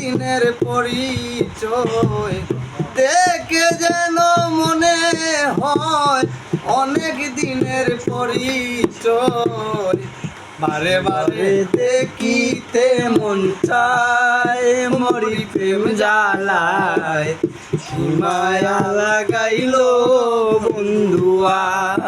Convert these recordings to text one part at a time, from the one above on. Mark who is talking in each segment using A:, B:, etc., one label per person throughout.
A: দিনের পরিচয়। দেখে যেন মনে হয় অনেক দিনের পরিচয়। বারে বারে দেখিতে মন চায়, মরি প্রেম জ্বালায়। মায়া লাগাইল বন্ধুয়ায়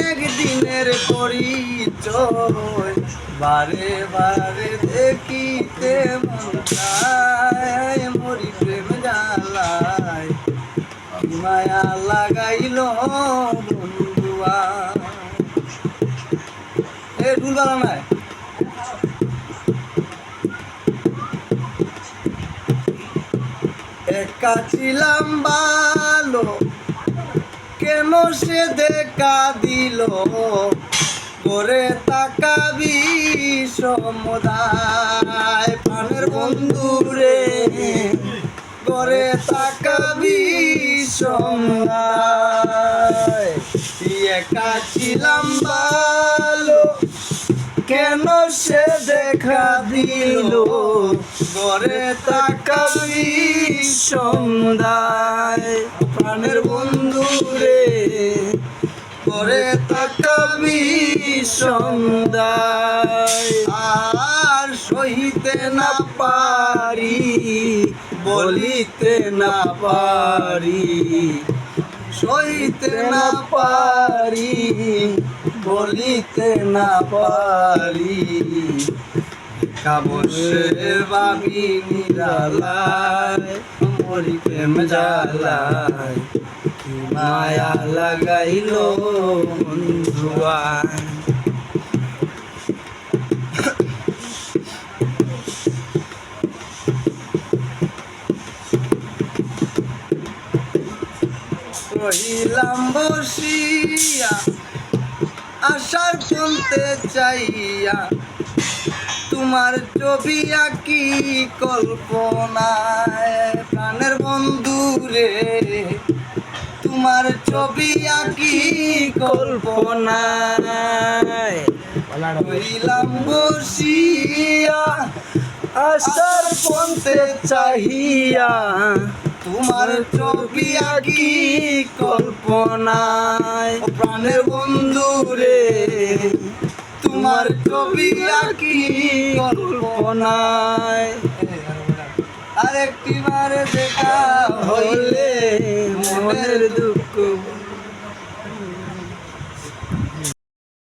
A: অনেক দিনের পরিচয়, বারে বারে দেখিতে মন চায়, মরি প্রেম জ্বালায়। মায়া লাগাইল বন্ধুয়া। এ, ভুল বানা নাই। একা ছিলাম ভালো কেন সে দেখা দিল? করে তাকাবি সমুদায়। প্রাণের বন্ধু রে, করে তাকাবি সমুদায়। একা ছিলাম ভালো? কেন সে দেখা দিল? গড়ে তাকাবি সন্ধ্যায় প্রাণের বন্ধু রে করে তাকাবি সন্ধ্যায়। আর সহিতে না পারি, বলিতে না পারি সইতে না পারি, বলিতে না পারি। কাবসে বাবি নিরালায়। মরি প্রেম জ্বালায় কি মায়া লাগাইল বন্ধুয়ায় রহিলাম বসিয়া আশার পন্তে চাইয়া। তোমার ছবি আঁকি কল্পনায়। ছবি আঁকি কল্পনায়। রহিলাম বসিয়া আশার পন্তে চাহিয়া তোমার ছবি আঁকি কল্পনায়। প্রাণের বন্ধু রে তোমার ছবি আঁকি কল্পনায়। আরেকটি বার দেখা হইলে মনের দুঃখ